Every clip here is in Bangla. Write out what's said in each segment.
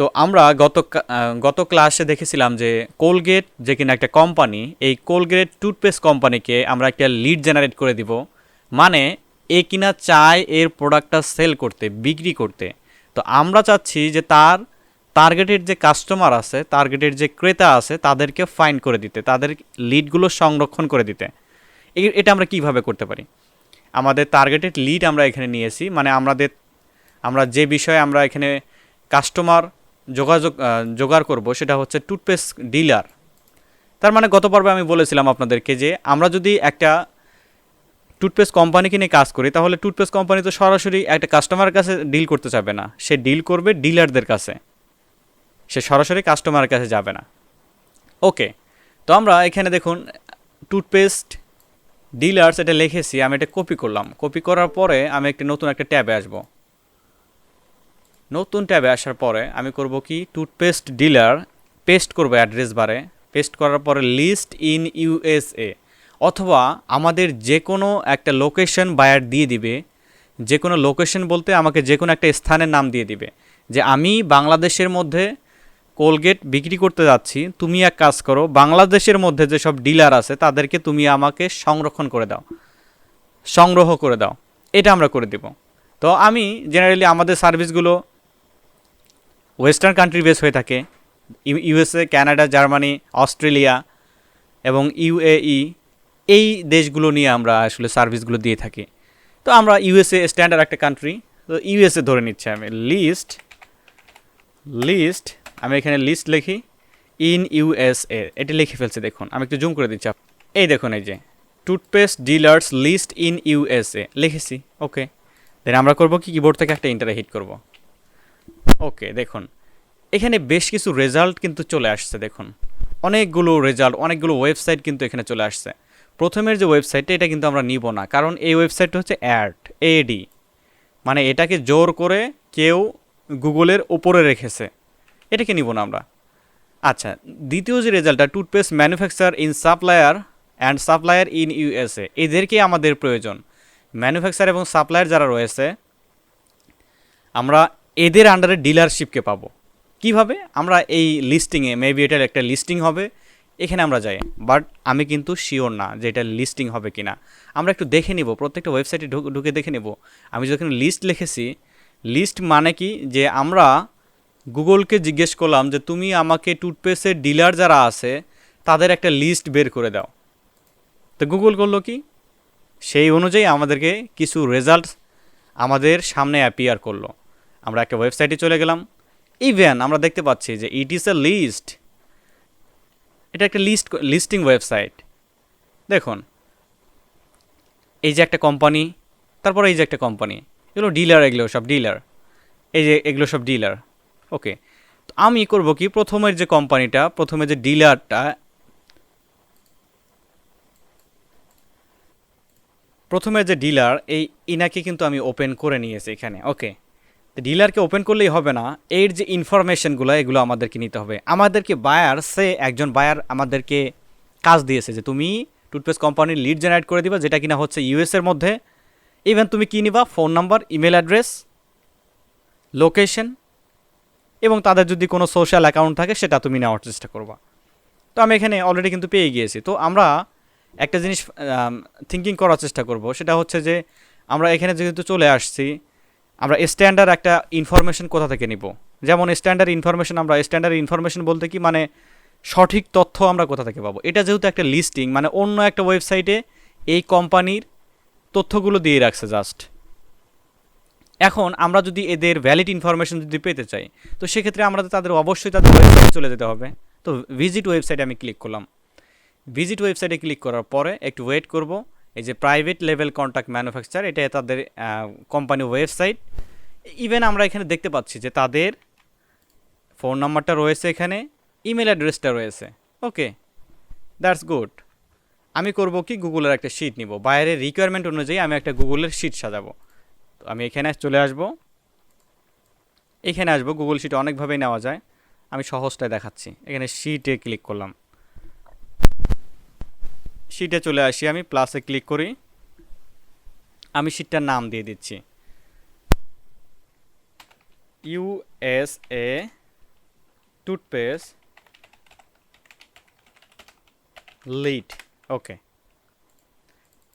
তো আমরা গত গত ক্লাসে দেখেছিলাম যে কোলগেট যে কিনা একটা কোম্পানি এই কোলগেট টুথপেস্ট কোম্পানিকে আমরা একটা লিড জেনারেট করে দিব। মানে এ কিনা চায় এর প্রোডাক্টটা সেল করতে, বিক্রি করতে। তো আমরা চাচ্ছি যে তার টার্গেটের যে কাস্টমার আছে টার্গেটের যে ক্রেতা আছে, তাদেরকে ফাইন করে দিতে, তাদের লিডগুলো সংরক্ষণ করে দিতে। এটা আমরা কীভাবে করতে পারি? আমাদের টার্গেটেড লিড আমরা এখানে নিয়েছি। মানে আমাদের, আমরা যে বিষয়ে আমরা এখানে কাস্টমার যোগাযোগ জোগাড় করব, সেটা হচ্ছে টুথপেস্ট ডিলার। তার মানে গত পর্বে আমি বলেছিলাম আপনাদেরকে যে আমরা যদি একটা টুথপেস্ট কোম্পানিকে নিয়ে কাজ করি, তাহলে টুথপেস্ট কোম্পানি তো সরাসরি একটা কাস্টমারের কাছে ডিল করতে যাবে না। সে ডিল করবে ডিলারদের কাছে। সে সরাসরি কাস্টমারের কাছে যাবে না। ওকে, তো আমরা এখানে দেখুন, টুথপেস্ট ডিলার্স, এটা লিখেছি, আমি এটা কপি করলাম। কপি করার পরে আমি একটা নতুন একটা ট্যাবে আসব। নতুন ট্যাবে আসার পরে আমি করব কি টুথপেস্ট ডিলার পেস্ট করব অ্যাড্রেস বারে। পেস্ট করার পরে লিস্ট ইন ইউএসএ অথবা আমাদের যে কোনো একটা লোকেশন বায়ার দিয়ে দিবে। যে কোনো লোকেশন বলতে আমাকে যে কোনো একটা স্থানের নাম দিয়ে দিবে। যে আমি বাংলাদেশের মধ্যে কোলগেট বিক্রি করতে যাচ্ছি, তুমি এক কাজ করো, বাংলাদেশের মধ্যে যেসব ডিলার আছে, তাদেরকে তুমি আমাকে সংরক্ষণ করে দাও। সংগ্রহ করে দাও। এটা আমরা করে দেব। তো আমি জেনারেলি আমাদের সার্ভিসগুলো ওয়েস্টার্ন কান্ট্রি বেস হয়ে থাকে। ইউএসএ কানাডা জার্মানি, অস্ট্রেলিয়া এবং ইউএই এই দেশগুলো নিয়ে আমরা আসলে সার্ভিসগুলো দিয়ে থাকি। তো আমরা ইউএসএ স্ট্যান্ডার্ড একটা কান্ট্রি। তো ইউএসএ ধরে নিচ্ছি আমি। লিস্ট লিস্ট, আমি এখানে লিস্ট লিখি। ইন ইউএসএ, এটি লিখে ফেলছে, দেখুন। আমি একটু জুম করে দিচ্ছি। এই দেখুন, এই যে, toothpaste dealers list in USA. লিখেছি, ওকে। দেন আমরা করব কি? কিবোর্ড থেকে একটা ইন্টারে হিট করব। ওকে, দেখুন। এখানে বেশ কিছু রেজাল্ট কিন্তু চলে আসছে, দেখুন। অনেকগুলো রেজাল্ট অনেকগুলো ওয়েবসাইট কিন্তু এখানে চলে আসছে। প্রথমের যে ওয়েবসাইটটা এটা কিন্তু আমরা নিব না, কারণ এই ওয়েবসাইটটা হচ্ছে অ্যাড এডি মানে এটাকে জোর করে কেউ গুগলের ওপরে রেখেছে। এটাকে নিব না আমরা। আচ্ছা দ্বিতীয় যে রেজাল্টটা toothpaste manufacture in supplier and supplier in USA এদেরকে আমাদের প্রয়োজন। ম্যানুফ্যাকচার এবং সাপ্লায়ার যারা রয়েছে, আমরা এদের আন্ডারে ডিলারশিপকে পাবো। কীভাবে? আমরা এই লিস্টিংয়ে মেবি এটার একটা লিস্টিং হবে, এখানে আমরা যাই। বাট আমি কিন্তু শিওর না যে এটা লিস্টিং হবে কি না আমরা একটু দেখে নিব, প্রত্যেকটা ওয়েবসাইটে ঢুকে দেখে নেব। আমি যখন লিস্ট লিখেছি লিস্ট মানে কি? যে আমরা গুগলকে জিজ্ঞেস করলাম যে তুমি আমাকে টুথপেস্টের ডিলার যারা আছে, তাদের একটা লিস্ট বের করে দাও। তো গুগল করল কি? সেই অনুযায়ী আমাদেরকে কিছু রেজাল্ট আমাদের সামনে অ্যাপিয়ার করল। আমরা একটা ওয়েবসাইটে চলে গেলাম। ইভেন আমরা দেখতে পাচ্ছি যে ইট ইজ এ লিস্ট এটা একটা লিস্ট লিস্টিং ওয়েবসাইট দেখুন, এই যে একটা কোম্পানি তারপরে এই যে একটা কোম্পানি এগুলো ডিলার এগুলো সব ডিলার এই যে এগুলো সব ডিলার ওকে তো আমি করব কি, প্রথমের যে কোম্পানিটা প্রথমে যে ডিলারটা প্রথমে যে ডিলার এই, ইনাকে কিন্তু আমি ওপেন করে নিয়েছি এখানে। ওকে ডিলারকে ওপেন করলেই হবে না। এর যে ইনফরমেশনগুলো এগুলো আমাদেরকে নিতে হবে। আমাদেরকে বায়ার সে একজন বায়ার আমাদেরকে কাজ দিয়েছে যে তুমি টুথপেস্ট কোম্পানির লিড জেনারেট করে দিবা, যেটা কিনা হচ্ছে ইউএসের মধ্যে। ইভেন তুমি কী নিবা? Phone number email address location এবং তাদের যদি কোনো সোশ্যাল অ্যাকাউন্ট থাকে, সেটা তুমি নেওয়ার চেষ্টা করবা। তো আমি এখানে অলরেডি কিন্তু পেয়ে গিয়েছি। তো আমরা একটা জিনিস থিঙ্কিং করার চেষ্টা করব। সেটা হচ্ছে যে আমরা এখানে যেহেতু চলে আসছি আমরা স্ট্যান্ডার্ড একটা ইনফরমেশন কোথা থেকে নিব? যেমন স্ট্যান্ডার্ড ইনফরমেশন আমরা স্ট্যান্ডার্ড ইনফরমেশন বলতে কি মানে সঠিক তথ্য আমরা কোথা থেকে পাবো? এটা যেহেতু একটা লিস্টিং মানে অন্য একটা ওয়েবসাইটে এই কোম্পানির তথ্যগুলো দিয়ে রাখছে জাস্ট এখন আমরা যদি এদের ভ্যালিড ইনফরমেশন যদি পেতে চাই, তো সেক্ষেত্রে আমরা তাদের অবশ্যই তাদের ওয়েবসাইটে চলে যেতে হবে। তো ভিজিট ওয়েবসাইটে আমি ক্লিক করলাম। ভিজিট ওয়েবসাইটে ক্লিক করার পরে একটু ওয়েট করব। এই যে প্রাইভেট লেভেল কন্ট্যাক্ট ম্যানুফ্যাকচার এটা তাদের কোম্পানি ওয়েবসাইট ইভেন আমরা এখানে দেখতে পাচ্ছি যে তাদের ফোন নাম্বারটা রয়েছে এখানে ইমেল অ্যাড্রেসটা রয়েছে। ওকে দ্যাটস গুড আমি করব কি? গুগলের একটা শিট নিব। বাইরের রিকোয়ারমেন্ট অনুযায়ী আমি একটা গুগলের শিট সাজাবো। তো আমি এখানে চলে আসব। এখানে আসব। গুগল শিট অনেকভাবেই নেওয়া যায়। আমি সহজটাই দেখাচ্ছি। এখানে শিটে ক্লিক করলাম। শিটে চলে আসি, আমি প্লাসে ক্লিক করি। আমি শিটটার নাম দিয়ে দিচ্ছি। ইউএসএ টুথপেস্ট লিড ওকে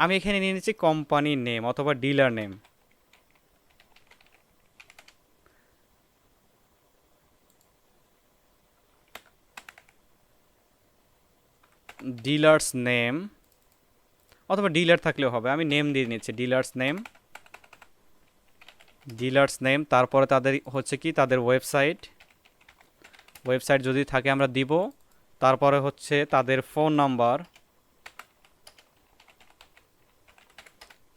আমি এখানে নিয়ে নিচ্ছি কোম্পানির নেম অথবা ডিলার নেম ডিলার্স নেম অথবা ডিলার থাকলেও হবে। আমি নেম দিয়ে নিচ্ছি ডিলার্স নেম ডিলার্স নেম তারপরে তাদের হচ্ছে কি? তাদের ওয়েবসাইট ওয়েবসাইট যদি থাকে আমরা দিব। তারপরে হচ্ছে তাদের ফোন নাম্বার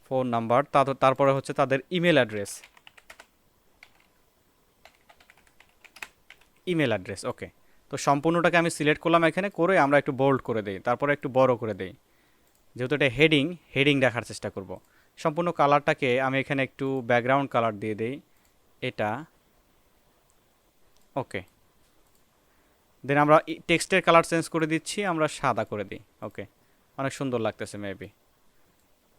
ফোন নাম্বার তারপরে হচ্ছে তাদের email address email address okay তো সম্পূর্ণটাকে আমি সিলেক্ট করলাম এখানে করে আমরা একটু বোল্ড করে দিই, তারপরে একটু বড় করে দিই। যেহেতু এটা হেডিং হেডিং দেখার চেষ্টা করব। সম্পূর্ণ কালারটাকে আমি এখানে একটু ব্যাকগ্রাউন্ড কালার দিয়ে দিই। এটা ওকে দেন আমরা টেক্সটের কালার চেঞ্জ করে দিচ্ছি, আমরা সাদা করে দিই ওকে অনেক সুন্দর লাগতেছে মেবি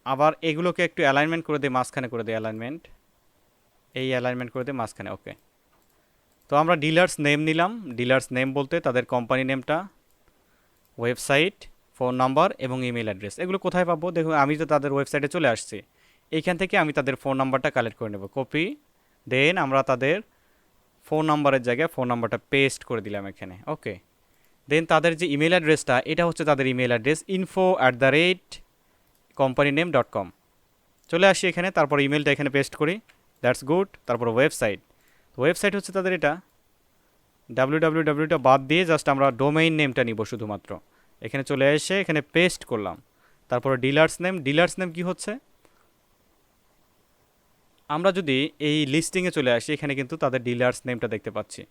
আবার এগুলোকে একটু অ্যালাইনমেন্ট করে দিই, মাঝখানে করে দিই অ্যালাইনমেন্ট এই অ্যালাইনমেন্ট করে দিই, মাঝখানে ওকে তো আমরা ডিলার্স নেম নিলাম। ডিলার্স নেম বলতে তাদের কোম্পানি নেমটা ওয়েবসাইট ফোন নাম্বার এবং ইমেল অ্যাড্রেস এগুলো কোথায় পাবো? দেখুন, আমি তো তাদের ওয়েবসাইটে চলে আসছি। এইখান থেকে আমি তাদের ফোন নাম্বারটা কালেক্ট করে নেব। কপি দেন আমরা তাদের ফোন নাম্বারের জায়গায় ফোন নাম্বারটা পেস্ট করে দিলাম এখানে। ওকে দেন তাদের যে ইমেল অ্যাড্রেসটা এটা হচ্ছে তাদের email address info at the rate company name dot com চলে আসি এখানে, তারপর ইমেলটা এখানে পেস্ট করি। দ্যাটস গুড তারপর ওয়েবসাইট ওয়েবসাইট হচ্ছে তাদের এটা ডাব্লিউ ডাব্লিউ ডাব্লিউটা বাদ দিয়ে জাস্ট আমরা ডোমেইন নেমটা নিব শুধুমাত্র। এখানে চলে এসে এখানে পেস্ট করলাম। তারপরে ডিলার্স নেম ডিলার্স নেম কি হচ্ছে? আমরা যদি এই লিস্টিংয়ে চলে আসি, এখানে কিন্তু তাদের ডিলার্স নেমটা দেখতে পাচ্ছি।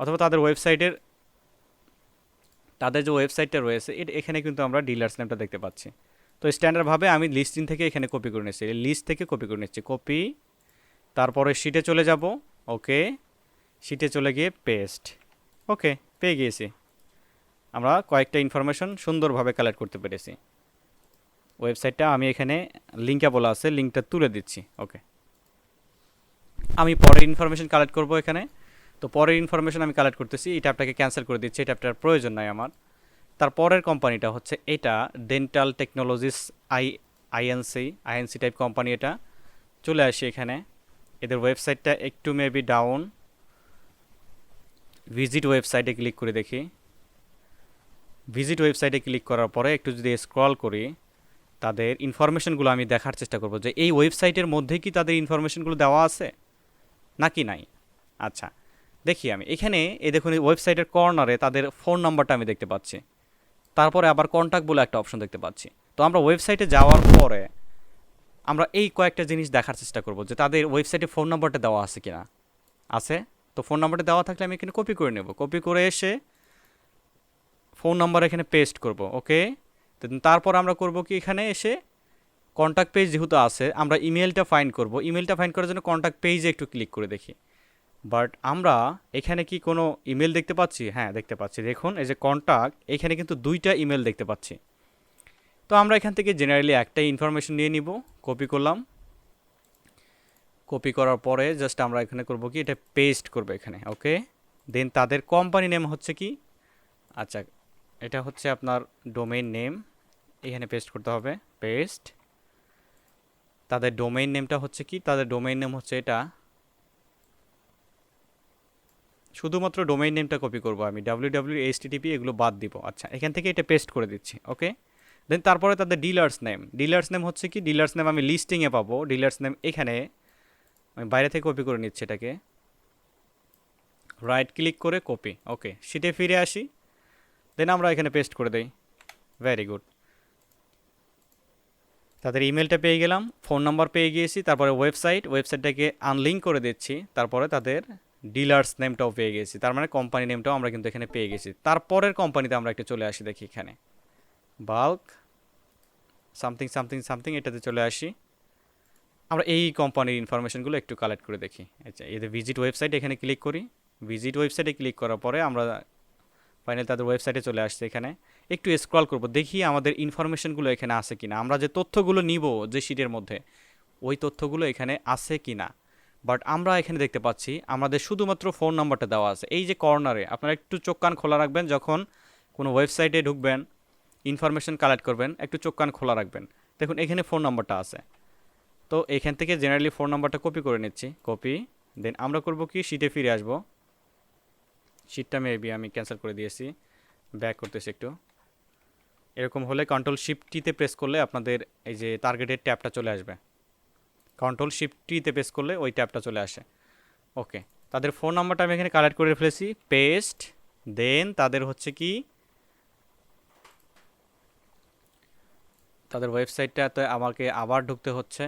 অথবা তাদের ওয়েবসাইটের তাদের যে ওয়েবসাইটটা রয়েছে এখানে কিন্তু আমরা ডিলার্স নেমটা দেখতে পাচ্ছি। তো স্ট্যান্ডার্ডভাবে আমি লিস্টিং থেকে এখানে কপি করে নিচ্ছি। লিস্ট থেকে কপি করে নিচ্ছি। কপি তারপরে শিটে চলে যাব। ওকে শিটে চলে গিয়ে পেস্ট ওকে, পেয়ে গিয়েছি। আমরা কয়েকটা ইনফরমেশন সুন্দরভাবে কালেক্ট করতে পেরেছি। ওয়েবসাইটটা আমি এখানে লিঙ্কে বলা আছে লিঙ্কটা তুলে দিচ্ছি। ওকে। আমি পরের ইনফরমেশন কালেক্ট করব এখানে। তো পরের ইনফরমেশন আমি কালেক্ট করতেছি, এই ট্যাবটাকে ক্যান্সেল করে দিচ্ছি, এই ট্যাবটার প্রয়োজন নাই আমার। তার পরের কোম্পানিটা হচ্ছে এটা dental technologies I INC INC type company এটা। চলে আসি এখানে। এদের ওয়েবসাইটটা একটু মেবি ডাউন ভিজিট ওয়েবসাইটে ক্লিক করে দেখি। ভিজিট ওয়েবসাইটে ক্লিক করার পরে একটু যদি স্ক্রল করি, তাদের ইনফরমেশনগুলো আমি দেখার চেষ্টা করব যে এই ওয়েবসাইটের মধ্যে কি তাদের ইনফরমেশনগুলো দেওয়া আছে? নাকি নাই? আচ্ছা দেখি আমি। এখানে এই দেখুন ওয়েবসাইটের কর্নারে তাদের ফোন নাম্বারটা আমি দেখতে পাচ্ছি। তারপরে আবার কন্ট্যাক্ট বলে একটা অপশন দেখতে পাচ্ছি। তো আমরা ওয়েবসাইটে যাওয়ার পরে আমরা এই কয়েকটা জিনিস দেখার চেষ্টা করব যে তাদের ওয়েবসাইটে ফোন নম্বরটা দেওয়া আছে কিনা। আছে? তো ফোন নাম্বারটা দেওয়া থাকলে আমি এখানে কপি করে নেব। কপি করে এসে ফোন নাম্বার এখানে পেস্ট করব, ওকে? তারপর আমরা করব কি এখানে এসে কন্ট্যাক্ট পেজ যেহেতু আছে, আমরা ইমেলটা ফাইন্ড করব। ইমেলটা ফাইন্ড করার জন্য কন্ট্যাক্ট পেজে একটু ক্লিক করে দেখি। বাট আমরা এখানে কি কোনো ইমেল দেখতে পাচ্ছি? হ্যাঁ দেখতে পাচ্ছি। দেখুন, এই যে কন্ট্যাক্ট এখানে কিন্তু দুইটা ইমেল দেখতে পাচ্ছি। তো আমরা এখান থেকে জেনারেলি একটাই ইনফরমেশন নিয়ে নিব। কপি করলাম। কপি করার পরে জাস্ট আমরা এখানে করব কি, এটা পেস্ট করব এখানে ওকে দেন তাদের কোম্পানি নেম হচ্ছে কি? আচ্ছা এটা হচ্ছে আপনার ডোমেইন নেম এখানে পেস্ট করতে হবে পেস্ট তাদের ডোমেইন নেমটা হচ্ছে কি? তাদের ডোমেইন নেম হচ্ছে এটা। শুধুমাত্র ডোমেইন নেমটা কপি করব আমি ডাব্লিউ ডাব্লিউ টিপি এগুলো বাদ দিব। আচ্ছা এখান থেকে এটা পেস্ট করে দিচ্ছি ওকে দেন তারপরে তাদের ডিলার্স নেম ডিলার্স নেম হচ্ছে কি? ডিলার্স নেম আমি লিস্টিংয়ে পাবো। ডিলার্স নেম এখানে। আমি বাইরে থেকে কপি করে নিচ্ছি এটাকে। রাইট ক্লিক করে কপি ওকে শিটে ফিরে আসি। দেন আমরা এখানে পেস্ট করে দেই। ভেরি গুড তাদের ইমেলটা পেয়ে গেলাম। ফোন নাম্বার পেয়ে গিয়েছি। তারপরে ওয়েবসাইট ওয়েবসাইটটাকে আনলিঙ্ক করে দিচ্ছি। তারপরে তাদের ডিলার্স নেমটাও পেয়ে গেছি তার মানে কোম্পানি নেমটাও আমরা কিন্তু এখানে পেয়ে গেছি। তারপরের কোম্পানিতে আমরা একটু চলে আসি দেখি এখানে। বাল্ক সামথিং সামথিং সামথিং এটাতে চলে আসি। আমরা এই কোম্পানির ইনফরমেশনগুলো একটু কালেক্ট করে দেখি। আচ্ছা এদের ভিজিট ওয়েবসাইট এখানে ক্লিক করি। ভিজিট ওয়েবসাইটে ক্লিক করার পরে আমরা ফাইনাল তাদের ওয়েবসাইটে চলে আসছে এখানে। একটু স্ক্রল করব, দেখি আমাদের ইনফরমেশনগুলো এখানে আছে কি না আমরা যে তথ্যগুলো নিব যে শিটের মধ্যে, ওই তথ্যগুলো এখানে আছে কি না বাট আমরা এখানে দেখতে পাচ্ছি, আমাদের শুধুমাত্র ফোন নাম্বারটা দেওয়া আছে। এই যে কর্নারে আপনারা একটু চোখ কান খোলা রাখবেন যখন কোনো ওয়েবসাইটে ঢুকবেন। ইনফরমেশন কালেক্ট করবেন, একটু চোখ কান খোলা রাখবেন। দেখুন, এখানে ফোন নাম্বারটা আছে। তো এখান থেকে জেনারেলি ফোন নাম্বারটা কপি করে নিচ্ছি। কপি দেন আমরা করব কি? শিটে ফিরে আসব। শিটটা মেবি আমি ক্যান্সেল করে দিয়েছি। ব্যাক করতেছি একটু। এরকম হলে কন্ট্রোল শিফটিতে প্রেস করলে আপনাদের এই যে টার্গেটের ট্যাবটা চলে আসবে। কন্ট্রোল শিফটিতে প্রেস করলে ওই ট্যাবটা চলে আসে। ওকে তাদের ফোন নাম্বারটা আমি এখানে কালেক্ট করে ফেলেছি। পেস্ট দেন তাদের হচ্ছে কি? তাদের ওয়েবসাইটটাতে আমাকে আবার ঢুকতে হচ্ছে।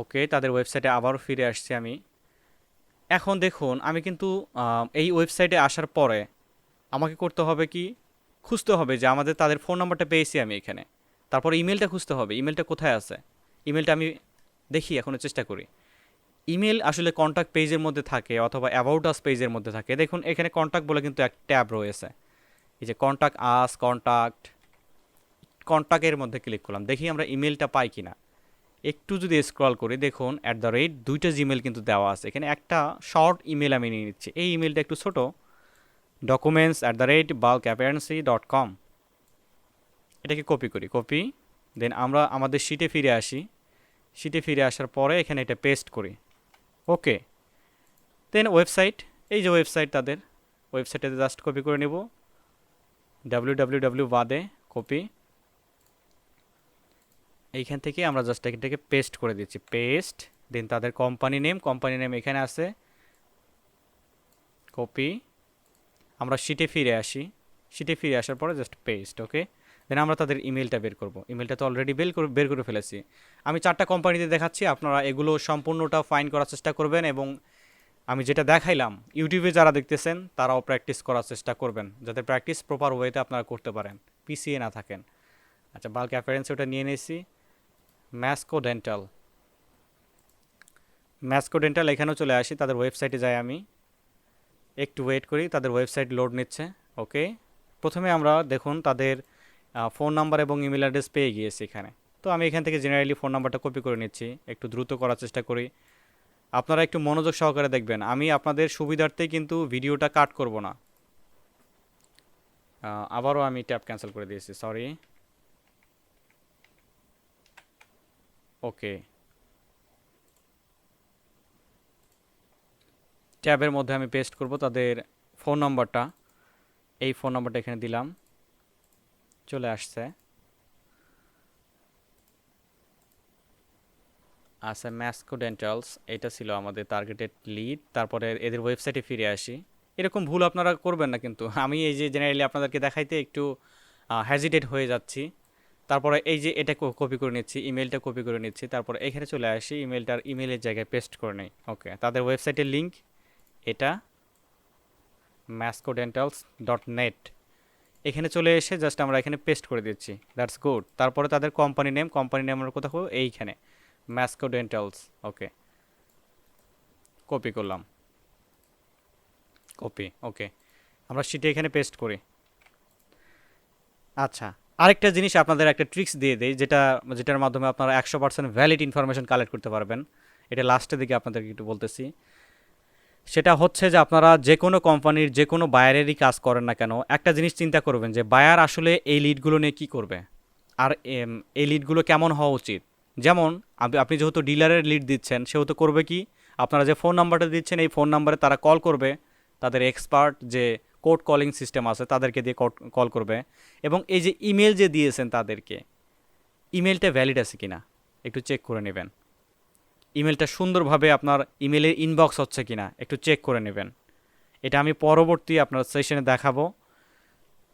ওকে, তাদের ওয়েবসাইটে আবারও ফিরে আসছি আমি। এখন দেখুন, আমি কিন্তু এই ওয়েবসাইটে আসার পরে আমাকে করতে হবে কি? খুঁজতে হবে যে আমাদের তাদের ফোন নাম্বারটা পেয়েছি আমি এখানে। তারপর ইমেলটা খুঁজতে হবে, ইমেলটা কোথায় আছে? ইমেলটা আমি দেখি, এখনও চেষ্টা করি। ইমেল আসলে কন্ট্যাক্ট পেজের মধ্যে থাকে অথবা অ্যাবাউট আস পেজের মধ্যে থাকে। দেখুন, এখানে কন্ট্যাক্ট বলে কিন্তু এক ট্যাব রয়েছে। এই যে কন্ট্যাক্ট আস কন্ট্যাক্ট কন্ট্যাক্টের মধ্যে ক্লিক করলাম। দেখি আমরা ইমেলটা পাই কি না একটু যদি স্ক্রল করি, দেখুন অ্যাট দ্য রেট দুইটা জিমেল কিন্তু দেওয়া আছে। এখানে একটা শর্ট ইমেল আমি নিয়ে নিচ্ছি। এই ইমেলটা একটু ছোট। Documents at the rate bulk apparency dot com এটাকে কপি করি কপি দেন আমরা আমাদের শিটে ফিরে আসি। শিটে ফিরে আসার পরে এখানে এটা পেস্ট করি। ওকে দেন ওয়েবসাইট এই যে ওয়েবসাইট তাদের ওয়েবসাইটে জাস্ট কপি করে নেব। ডাব্লিউ বাদে কপি এইখান থেকে আমরা জাস্ট এখানটাকে পেস্ট করে দিচ্ছি। পেস্ট দেন তাদের কোম্পানি নেম কোম্পানি নেম এখানে আছে। কপি আমরা শিটে ফিরে আসি। শিটে ফিরে আসার পরে জাস্ট পেস্ট ওকে দেন আমরা তাদের ইমেলটা বের করব। ইমেলটা তো অলরেডি বের করে বের করে ফেলেছি। আমি চারটা কোম্পানিতে দেখাচ্ছি। আপনারা এগুলো সম্পূর্ণটা ফাইন করার চেষ্টা করবেন এবং আমি যেটা দেখাইলাম ইউটিউবে যারা দেখতেছেন, তারাও প্র্যাকটিস করার চেষ্টা করবেন, যাতে প্র্যাকটিস প্রপার ওয়েতে আপনারা করতে পারেন পিসিএ না থাকেন। আচ্ছা বাল্ক অ্যাফারেন্স ওটা নিয়ে নিয়েছি। ম্যাসকো ডেন্টাল ম্যাসকো ডেন্টাল এখানেও চলে আসি, তাদের ওয়েবসাইটে যাই আমি। একটু ওয়েট করি, তাদের ওয়েবসাইট লোড নিচ্ছে ওকে প্রথমে আমরা দেখুন তাদের ফোন নাম্বার এবং ইমেল অ্যাড্রেস পেয়ে গিয়েছি এখানে। তো আমি এখান থেকে জেনারেলি ফোন নাম্বারটা কপি করে নিচ্ছি, একটু দ্রুত করার চেষ্টা করি। আপনারা একটু মনোযোগ সহকারে দেখবেন। আমি আপনাদের সুবিধার্থে কিন্তু ভিডিওটা কাট করব না। আবারও আমি ট্যাপ ক্যান্সেল করে দিয়েছি, সরি। ওকে। ট্যাবের মধ্যে আমি পেস্ট করব তাদের ফোন নম্বরটা। এই ফোন নম্বরটা এখানে দিলাম। চলে আসছে। আচ্ছা ম্যাসকো ডেন্টালস এটা ছিল আমাদের টার্গেটেড লিড তারপরে এদের ওয়েবসাইটে ফিরে আসি। এরকম ভুল আপনারা করবেন না কিন্তু। আমি এই যে জেনারেলি আপনাদেরকে দেখাইতে একটু হ্যাজিটেট হয়ে যাচ্ছি। তারপরে এই যে এটা কপি করে নিচ্ছি ইমেলটা কপি করে নিচ্ছি। তারপরে এখানে চলে আসি ইমেলটার ইমেলের জায়গায় পেস্ট করে নেই। ওকে তাদের ওয়েবসাইটের লিঙ্ক এটা ম্যাসকো ডেন্টালস ডট নেট এখানে চলে এসে জাস্ট আমরা এখানে পেস্ট করে দিচ্ছি। দ্যাটস গুড তারপরে তাদের কোম্পানি নেম কোম্পানি নেম আমরা কোথাও এইখানে। Masco dentals okay. কপি করলাম। Copy, okay. আমরা সেটা এখানে পেস্ট করি। আচ্ছা আরেকটা জিনিস আপনাদের একটা ট্রিক্স দিয়ে দেই, যেটা, যেটার মাধ্যমে আপনারা একশো পার্সেন্ট ভ্যালিড ইনফরমেশন কালেক্ট করতে পারবেন। এটা লাস্টের দিকে আপনাদেরকে একটু বলতেছি। সেটা হচ্ছে যে আপনারা যে কোনো কোম্পানির, যে কোনো বায়ারেরই কাজ করেন না কেন, একটা জিনিস চিন্তা করবেন যে বায়ার আসলে এই লিডগুলো নিয়ে কী করবে? আর এই লিডগুলো কেমন হওয়া উচিত? যেমন, আপনি যেহেতু ডিলারের লিড দিচ্ছেন, সেহেতু করবে কি? আপনারা যে ফোন নাম্বারটা দিচ্ছেন, এই ফোন নাম্বারে তারা কল করবে, তাদের এক্সপার্ট যে কোড কলিং সিস্টেম আছে, তাদেরকে দিয়ে কল করবে। এবং এই যে ইমেল যে দিয়েছেন তাদেরকে ইমেলটা ভ্যালিড আছে কিনা, একটু চেক করে নেবেন। ইমেলটা সুন্দরভাবে আপনার ইমেলের ইনবক্স হচ্ছে কি না একটু চেক করে নেবেন। এটা আমি পরবর্তী আপনার সেশনে দেখাবো।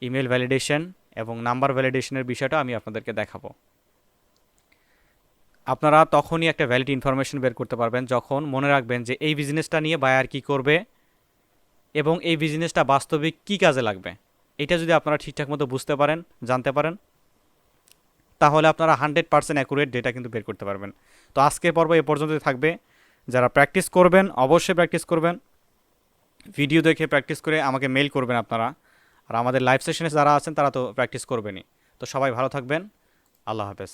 ইমেল ভ্যালিডেশন এবং নাম্বার ভ্যালিডেশনের বিষয়টা আমি আপনাদেরকে দেখাবো। আপনারা তখনই একটা ভ্যালিড ইনফরমেশন বের করতে পারবেন যখন মনে রাখবেন যে এই বিজনেসটা নিয়ে বায়ার কী করবে এবং এই বিজনেসটা বাস্তবিক কী কাজে লাগবে। এটা যদি আপনারা ঠিকঠাক মতো বুঝতে পারেন, জানতে পারেন, তাহলে আপনারা হান্ড্রেড পার্সেন্ট অ্যাকুরেট ডেটা কিন্তু বের করতে পারবেন। তো আজকের পর্ব এ পর্যন্তই থাকবে। যারা প্র্যাকটিস করবেন, অবশ্যই প্র্যাকটিস করবেন। ভিডিও দেখে প্র্যাকটিস করে আমাকে মেল করবেন আপনারা। আর আমাদের লাইভ সেশনে যারা আছেন, তারা তো প্র্যাকটিস করবেনই। তো সবাই ভালো থাকবেন। আল্লাহ হাফেজ।